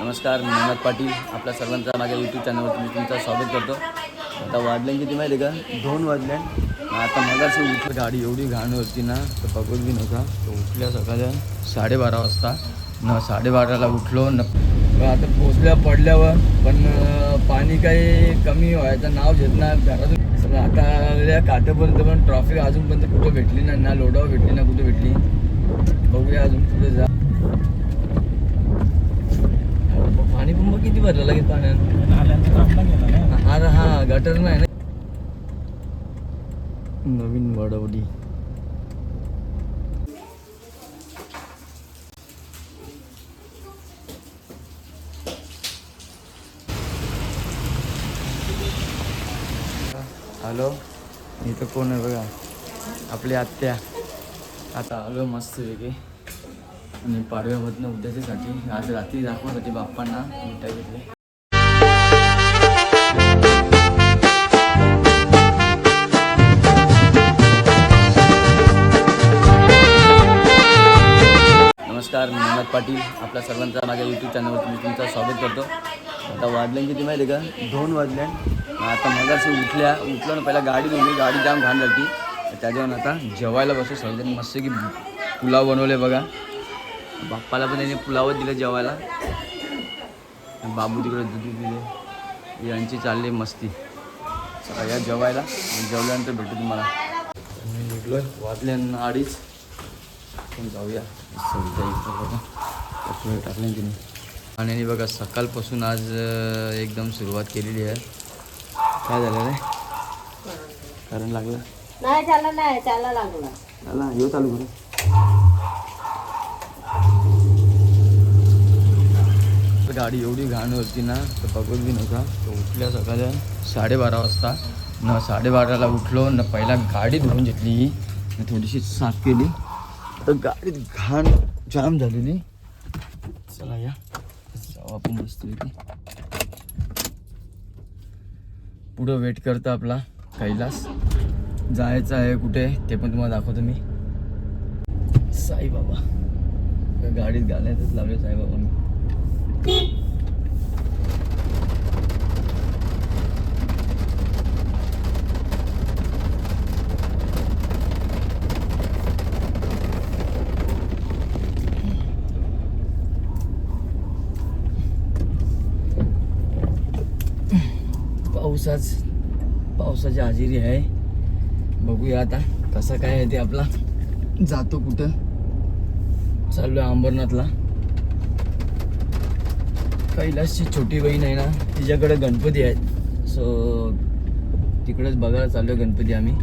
नमस्कार मी पाटील. आपल्या सर्वांचा माझ्या यूट्यूब चॅनलवरती मी तुमचं स्वागत करतो. आता वाजल्या किती माहिती आहे का? दोन वाजल्या आता मगाशी उठलं. गाडी एवढी घाण होती ना तर पकडत बी नव्हता तो उठल्या सकाळच्या साडेबारा वाजता. न साडेबाराला उठलो न आता पोचल्या पडल्यावर पण पाणी काही कमी व्हायचं नाव घेत ना घरातून आता या काट्यापर्यंत पण ट्रॉफिक अजूनपर्यंत कुठं भेटली ना ना लोडावर भेटली ना कुठं भेटली. बघूया अजून कुठे जा पाणी पण मग किती भरलं लगेच पाण्यात अरे हा गटर नाही ना. नवीन वडवडी हॅलो इथं कोण आहे बघा? आपली आत्या. आता आलो मस्त वेगळे आणि पाडव्यामधनं उद्याच्यासाठी आज रात्री दाखवण्यासाठी बाप्पांना मिठाई घेतली. नमस्कार मी हिम्मत पाटील आपल्या सर्वांचा माझ्या यूट्यूब चॅनलवरती मी तुमचं स्वागत करतो. आता वाजल्या किती माहिती का? दोन वाजल्या आता मगाशी उठल्या उठलो ना पहिला गाडी धुली गाडी जाम घाण झाली त्याच्यावर आता जेवायला बसू सगळ्यांनी मस्त की पुलाव बनवले बघा. बाप्पाला पण त्यांनी पुलावच दिलं जेवायला. बाबू तिकडे दूध दिले यांची चालली मस्ती. चला या जेवायला. आणि जेवल्यानंतर भेटू तुम्हाला. मी निघलोय वाजले अडीच. आपण जाऊया. कपडे टाकले तिने. आणि बघा सकाळपासून आज एकदम सुरुवात केलेली आहे. काय झालं रे? कारण लागलं? नाही त्याला नाही त्याला लागला. चला येऊ तर गाडी एवढी घाण होती ना तर पकडत बी नव्हता तर उठल्या सकाळच्या साडेबारा वाजता. न साडेबाराला उठलो न पहिला गाडी धुवून घेतली. न थोडीशी साफ केली. तर गाडीत घाण जाम झालेली. चला या. जाऊ आपण मस्त पुढं वेट करतो आपला कैलास. जायचं आहे कुठे ते पण तुम्हाला दाखवतो मी. साईबाबा. गाडीत घालायचंच लावले साईबाबा मी पावसाच पावसाची हजेरी आहे. बघूया आता कसा काय आहे ते आपला. जातो कुठं? चाललो आहे अंबरनाथला. कैलासची छोटी बहीण आहे ना तिच्याकडे गणपती आहेत. सो तिकडेच बघायला चाललो आहे गणपती आम्ही.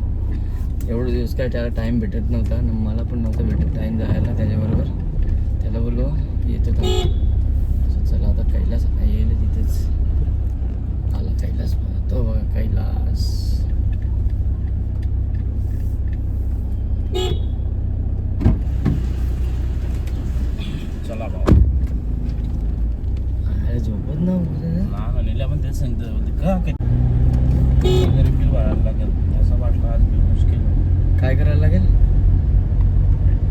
एवढे दिवस काय त्याला टाईम भेटत नव्हता न मला पण नव्हता भेटत टाईम जायला त्याच्याबरोबर. त्याला बोललो येतो का? चला आता कैलास येईल तिथेच. आला कैलास तो बघा कैलास चला भाऊ अरे झोपत ना ना नेल्या पण तेच सांगतो बोलते, का काय रिफिल भरायला लागेल असं वाटलं आज मी मुश्किल काय करायला लागेल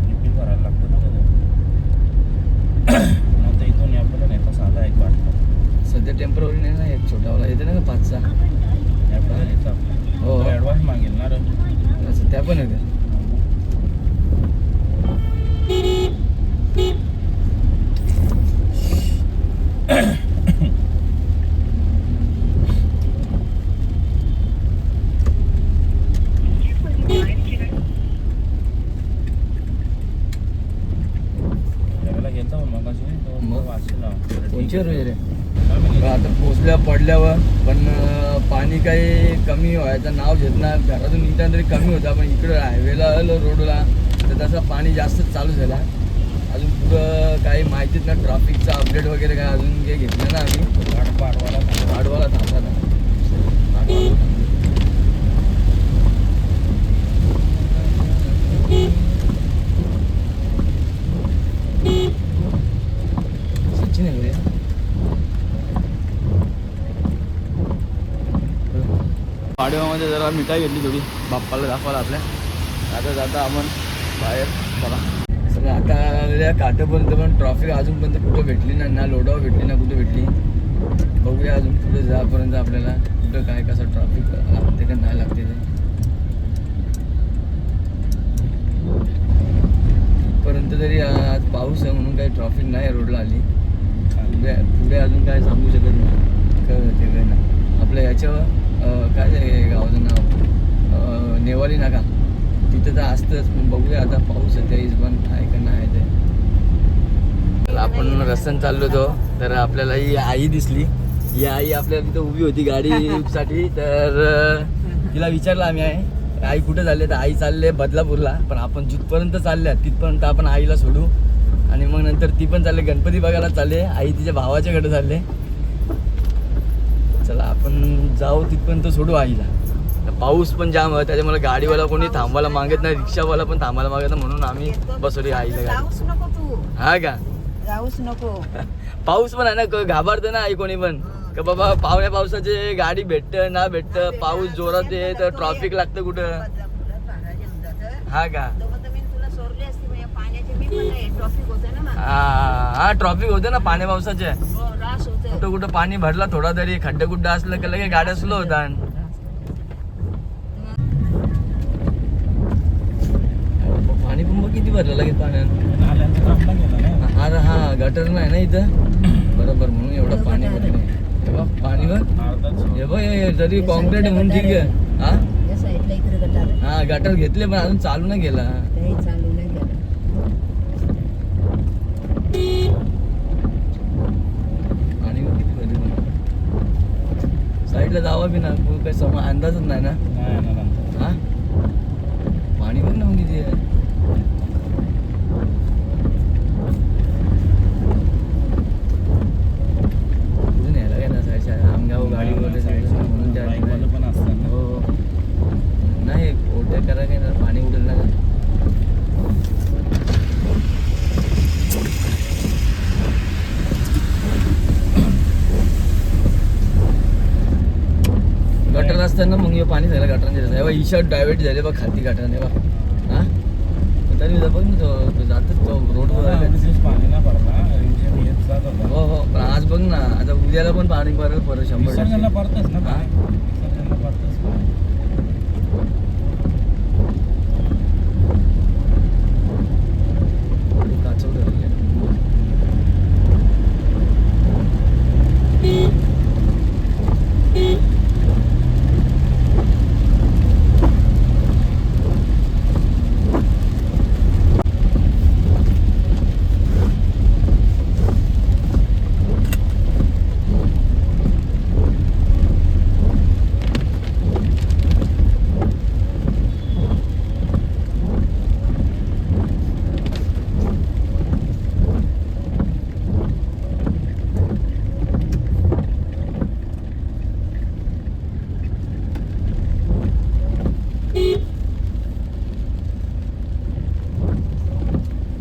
रिफिल भरायला लागतं ना कधी नंतर इथून आपल्याला नेता साधा एक वाटतं सध्या टेंपररी नाही ना एक छोटावाला येते ना का पाचचा आपल्याला नेता हो. ॲडव्हान्स मागेल ना रे असं त्या पण आहे का त्याला घेता मग तो मग? वाचला कोणच्या रोज रे काय माहिती? बघा, आता पोचल्या पडल्यावर पण अं, पाणी काही त्याचं नाव घेत ना घरातून निघताना तरी कमी होता. पण इकडं हायवेला आलो रोडला तर तसं पाणी जास्त चालू झाला. अजून पुढं काही माहितीच ना ट्रॅफिकचा अपडेट वगैरे काय अजून काही घेतलं ना आम्ही वाट पाडवाला वाढवाला थांबला ना सचिन आहे का रे? पाडव्यामध्ये जरा मिठाई घेतली थोडी. बाप्पाला दाखवायला आपल्या. आता जाता आपण बाहेर. चला सगळं आता काठपर्यंत पण ट्रॉफिक अजूनपर्यंत कुठं भेटली ना ना लोडावर भेटली ना कुठे भेटली. बघूया अजून कुठे जापर्यंत आपल्याला कुठं काय कसं ट्रॉफिक लागते का नाही लागते ते. पर्यंत तरी आज पाऊस आहे म्हणून काही ट्रॉफिक नाही रोडला आली. पुढे पुढे अजून काय सांगू शकत नाही. काय काय नाही. आपल्या याच्यावर काय आहे गावाचं नाव? अं, नेवारी नाका. तिथं तर असतंच पण बघूया आता पाऊस आहे त्या हिशोबान आहे का नाही ते. आपण रस्त्याने चाललो होतो तर आपल्याला ही आई दिसली. ही आई आपल्याला तिथं उभी होती गाडीसाठी तर तिला विचारलं आम्ही आहे. आई कुठे चालले तर आई चालले बदलापूरला पण आपण जिथपर्यंत चालल्या तिथपर्यंत आपण आईला सोडू. आणि मग नंतर ती पण चालले गणपती बघायला चालले आई तिच्या भावाच्या कडे चालले चला आपण जाऊ तिथपर्यंत सोडू आईला. पाऊस पण जाम आहे त्याच्यामुळे गाडीवाला कोणी थांबायला मागत नाही रिक्षावाला पण थांबायला मागत नाही म्हणून आम्ही बसवली आईला गाडी. हा का? जाऊच नको. पाऊस पण आहे ना क- घाबरतं ना आई कोणी पण. का बाबा पावण्या पावसाचे गाडी भेटत ना भेटत पाऊस जोरात आहे तर ट्रॉफिक लागतं कुठं? हा का. हा हा ट्रॉफिक होते ना पाण्या पावसाचे. कुठं कुठं पाणी भरला थोडा तरी खड्डे गुड्डे असलं की लगे गाड्या स्लो होतात. पाणी पण बघ किती भरलं लगेच पाण्यात. अरे हा गटर नाही ना इथं? बरोबर म्हणून एवढं पाणी भरलं पाणी अर्धाच हे बघ जरी कॉन्क्रीट म्हणून ठीक आहे. हा. हा गटर घेतले पण अजून चालू नाही गेला काही चालू नाही गेलं पाणी बघ किती भरलं साईडला जावा बी ना काही समा अंदाजच नाही ना. हा पाणी बघ ना मग किती आहे कुठून यायला काय नसायचं आमगाव गाडी वगैरे जायचं म्हणून त्या बाईकवालं पण असतात ना. हो हो. नाही ओटे करा काय ना पाणी उडेल ना गटर असताना मग हे गटरांचे हे ईशात डायव्हर्ट झाले बघ खाती गटराने बघ हा? तरी बघ ना जातच तो रोडवर हा. हो पण आज बघ ना आता उद्याला पण पाणी पडेल परत शंभर विसर्जनला टक्के. पडतच ना हा? पाणी विसर्जनला पडतच पाणी. काचवड झाली.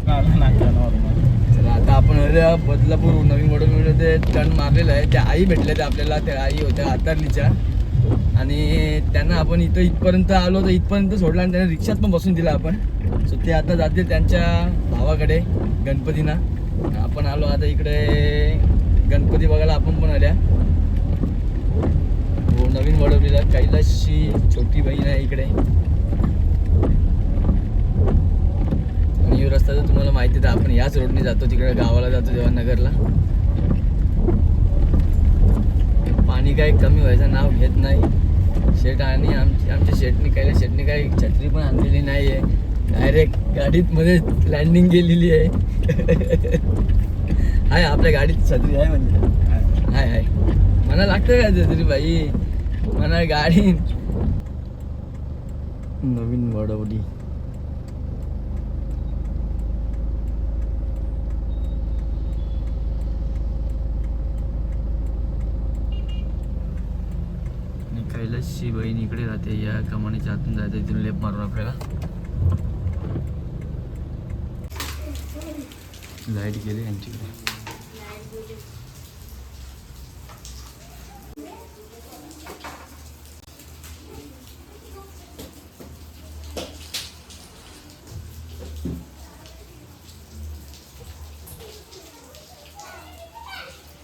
काढला नाक्यावर मग. चला आता आपण अरे नवीन नवीन ते टर्न मारलेलं आहे. त्या आई भेटल्या त्या आपल्याला त्या आई होत्या आतारलीच्या आणि त्यांना आपण इथं इथपर्यंत आलो तर इथपर्यंत सोडला आणि त्यांना रिक्षात पण बसून दिला आपण. सो ते आता जाते त्यांच्या भावाकडे गणपतींना. आपण आलो आता इकडे गणपती बघायला आपण पण आल्या. हो नवीन वडवलीला कैलासची छोटी बहीण आहे इकडे. आणि रस्ता तर तुम्हाला माहिती आहे आपण याच रोडने जातो तिकडे गावाला जातो जेव्हा नगरला. पाणी काही कमी व्हायचं नाव घेत नाही. शेट आणि आमची आमच्या शेटने काही शेटने काही छत्री पण आणलेली नाही आहे डायरेक्ट गाडीत मध्ये लँडिंग केलेली आहे. हाय आपल्या गाडीत छत्री आहे म्हणजे. हाय हाय. मला लागतं काय छत्री बाई? मला गाडी नवीन वडवडी आणि कैलासची बहीण इकडे राहते या कमानीच्या आतून जायचं इथून लेप मारून आपल्याला. लाइट गेली यांच्याकडे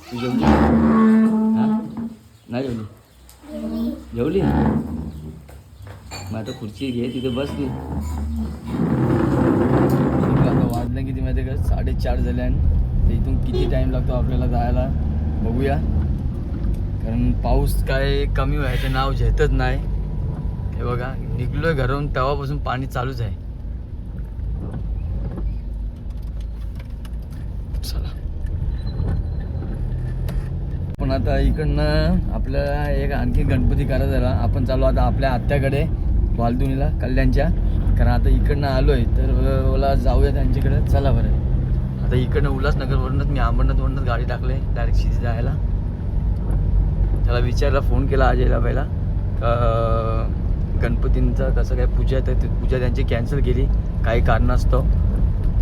तू जेवली? हा? नाही जेवली जेवली मग आता खुर्ची घे तिथे बस तू आता वाजलं किती माहिती आहे का? साडेचार झाले आणि तर इथून किती टाईम लागतो आपल्याला जायला? बघूया. कारण पाऊस काय कमी व्हायचं नाव घेतच नाही. हे बघा निघलोय घरून तेव्हापासून पाणी चालूच आहे. चला. पण आता इकडनं आपल्याला एक आणखी गणपती करायचा झाला आपण चालू आता आपल्या आत्याकडे. वालदुनीला कल्याणच्या. कारण आता इकडनं आलोय तर मला जाऊया त्यांच्याकडे. चला बरं. आता इकडनं उल्हासनगरवरूनच मी अंबरनाथवरूनच गाडी टाकले डायरेक्ट शिजी जायला. त्याला विचारला फोन केला अजयला पहिला का गणपतींचा कसं काय पूजा तर पूजा त्यांची कॅन्सल केली. काही कारणास्तव.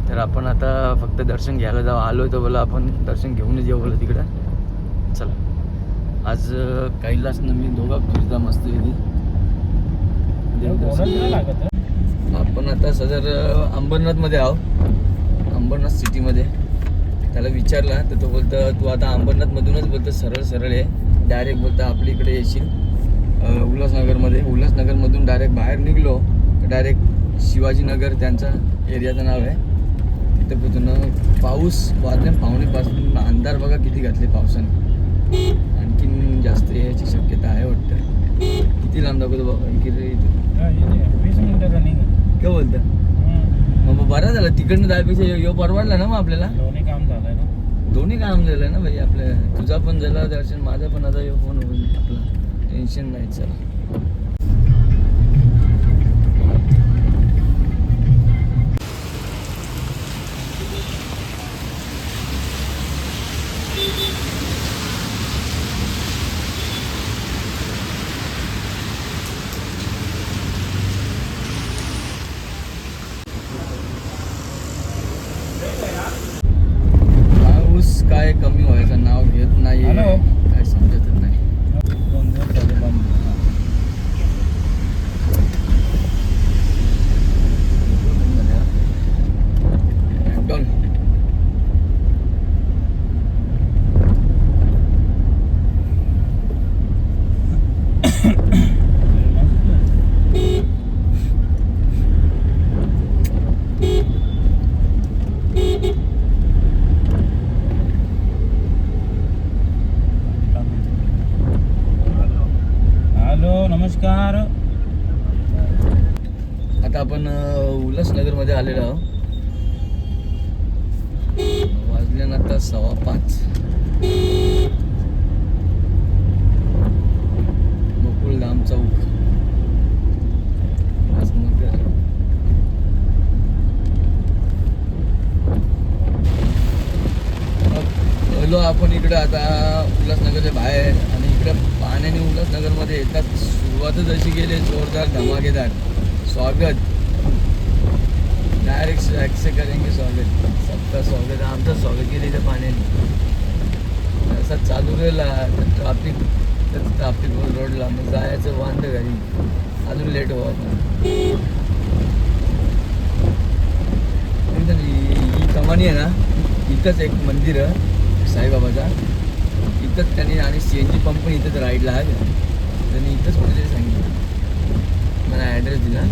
तर आपण आता फक्त दर्शन घ्यायला जाऊ. आलो तर बोला आपण दर्शन घेऊनच येऊ बोला तिकडं. चला. आज अं, कैलासनं मी दोघा फिरता मस्त येते बोनस नाही लागत हं? आपण आता सदर अंबरनाथमध्ये आहो अंबरनाथ सिटीमध्ये. त्याला विचारला तर तो बोलतं तू आता अंबरनाथमधूनच बोलतं सरळ सरळ आहे डायरेक्ट बोलतं आपल्या इकडे येशील. उल्हासनगरमध्ये. उल्हासनगरमधून डायरेक्ट बाहेर निघलो. डायरेक्ट शिवाजीनगर त्यांचा एरियाचं नाव आहे. तिथं पोहोचून पाऊस वाजल्या पाहुणेपासून अंधार बघा किती घातले पावसाने. आणखीन जास्त यायची शक्यता आहे वाटतं. किती लांब दाखवतो बाबा इकडे इथे. वीस मिनिटं रनिंग काय बोलतं? मग बरं झालं तिकडनं जायपेक्षा यो- यो परवडला ना मग आपल्याला? दोन्ही काम झालंय ना. दोन्ही काम झालं ना भाई आपल्या तुझा पण झाला दर्शन माझा पण आता यो फोन होईल आपला टेन्शन नाही चल पाऊस काय कमी व्हायचं नाव घेत नाही हॅलो. काय समजतच नाही दोन दिवस झाले बंद हा. डॉन हॅलो नमस्कार आता आपण अं, उल्हासनगरमध्ये आलेलो आहोत वाजले आता सव्वा पाच गोकुळधाम चौक उल्हासनगर मग आलो आपण इकडे आता उल्हासनगरच्या बाहेर आणि इकडे पाण्याने उल्हासनगरमध्ये येतात सुरुवातच अशी गेली जोरदार धमाकेदार स्वागत डायरेक्ट ॲक्सेप्ट करेंगे स्वागत सबका स्वागत आमचं स्वागत केलं इथं पाण्याने असा चालू राहिला तर ट्राफिक तर ट्राफिक रोडला मग जायचं घरी. अजून लेट हो आपण ही कमानी आहे ना इथंच एक मंदिर आहे साईबाबाचा. इथंच त्यांनी आणि सी एन जी पंप पण इथंच राईडला आहे. त्यांनी इथंच कुठेतरी सांगितलं. मला ॲड्रेस दिला.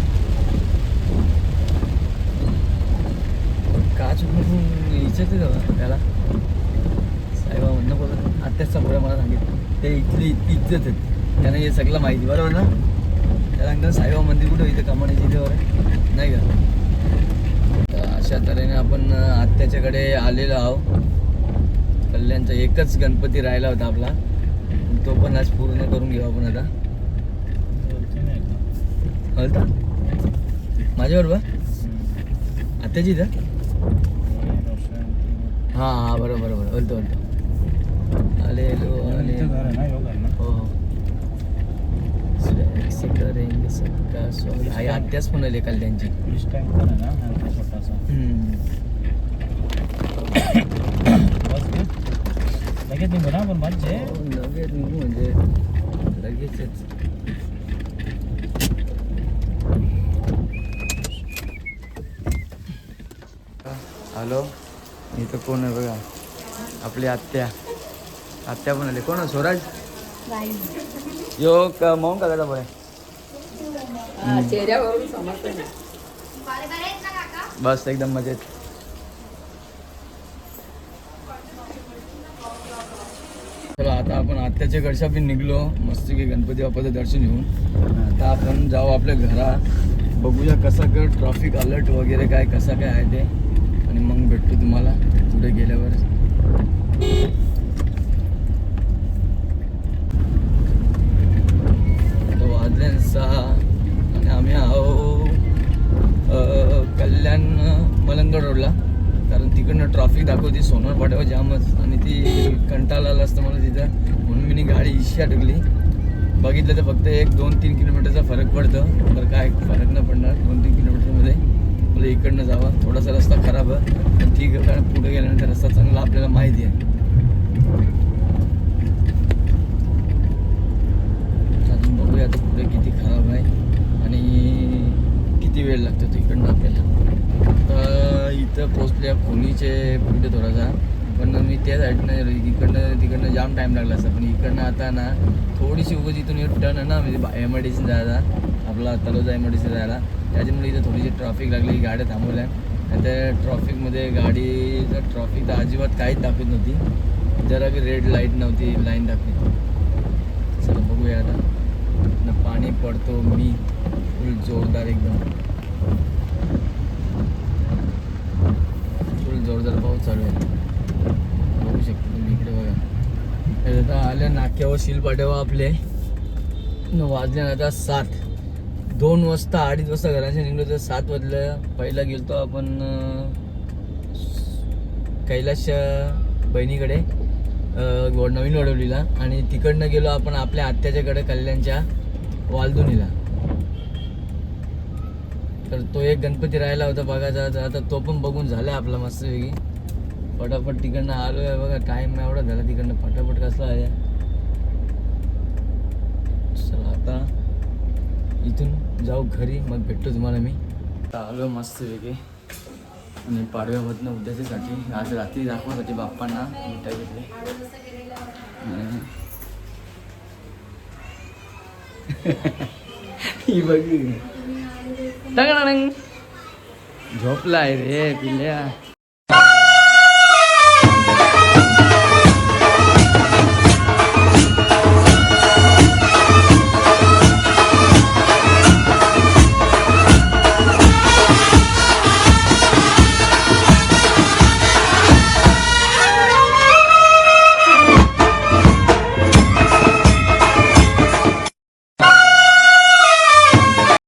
का चुकून विचारते का त्याला. साईबाबा म्हणणं आत्ताच समोर मला सांगितलं. ते इथली इथलेच आहेत. त्यांना हे सगळं माहिती बरोबर ना? त्याला सांगतात साईबाबा मंदिर कुठं इथं कमाण्याची इथेवर नाही का? तर अशा तऱ्हेने आपण आत्याच्याकडे आलेलो आहो कल्याणचा एकच गणपती राहिला होता आपला. तो पण आज पूर्ण करून घेऊ आपण आता. हलता का? माझ्याबरोबर? आत्याची इथं? हां हां बरोबर बरोबर. हलतो हलतो आले लो आले इथं घर आहे ना ह्यो घर ना हो हो स्वॅक्स करेंगे सबका स्वागत. आई आत्याच पण आले कल्याणची पण. लगेच निघू ना आपण माझे हो, लगेच निघू म्हणजे लगेचच. हॅलो इथं कोण आहे बघा? आपली आत्या. आत्या पण आले कोण आहे? स्वराज? यो क मौन काकाचा बघ बस एकदम मजेत. चला आता आपण आत्याच्या घरच्या पण निघलो. मस्त की गणपती बाप्पाचं दर्शन घेऊन. आता आपण जाऊ आपल्या घरा बघूया कसं कर ट्रॉफिक अलर्ट वगैरे काय कसं काय आहे ते. आणि मग भेटतो तुम्हाला पुढे गेल्यावर. वाजले सहा आम्ही आहो कल्याण मलंगड रोडला कारण तिकडनं ट्रॉफिक दाखवते सोनार पाट्यावर जामच. आणि ती कंटाळा आला असतं मला तिथं. म्हणून मी गाडी इशी अटकली बघितलं तर फक्त एक दोन तीन किलोमीटरचा फरक पडतो. तर काय फरक नाही पडणार दोन तीन किलोमीटरमध्ये. मला इकडनं जावा. थोडासा रस्ता खराब आहे. पण ठीक आहे कारण पुढे गेल्यानंतर रस्ता चांगला आपल्याला माहिती आहे. अजून बघूया आता पुढे किती खराब आहे. आणि किती वेळ लागतो तिकडनं आपल्याला? तर इथं पोचल्या खोलीचे पुढे थोडासा पण मी त्या साईडनं इकडनं तिकडनं जाम टाईम लागला असता पण इकडनं आता ना थोडीशी उगच इथून टर्न आहे ना म्हणजे एम आय डी सी जायला आपला Taloja M I D C जायला त्याच्यामुळे इथं थोडीशी ट्रॉफिक लागली गाड्या थांबवल्या. आणि त्या ट्रॉफिकमध्ये गाडीचं ट्रॉफिक तर अजिबात काहीच दाखवत नव्हती. जरा की रेड लाइट नव्हती लाईन दाखवत चला बघूया आता. न पाणी पडतो मी. जोरदार एकदम. फुल जोरदार पाऊस चालू आहे. बघू शकतो तुम्ही इकडे बघा. आता आल्या नाक्यावर शिलपाट्यावर आपले. वाजले आता सात. दोन वाजता अडीच वाजता घराच्या निघलो तर सात वाजलं पहिला गेलतो आपण कैलाश बहिणीकडे नवीन वडवलीला. आणि तिकडनं गेलो आपण आपल्या आत्याच्याकडे कल्याणच्या वालदुनीला. तर तो एक गणपती राहिला होता बघायचा आता तो पण बघून झाला आपला मस्तपैकी. पटापट तिकडनं आलो आहे बघा. टाईम एवढा झाला तिकडनं. पटापट कसला आहे? चला आता इथून जाऊ घरी. मग भेटतो तुम्हाला मी. आता आलो मस्तपैकी. आणि पाडव्यामधनं उद्याच्यासाठी. आज रात्री दाखवण्यासाठी बाप्पांना मिठाई घेतली. ही बघ. झोपलाय रे पिल्या.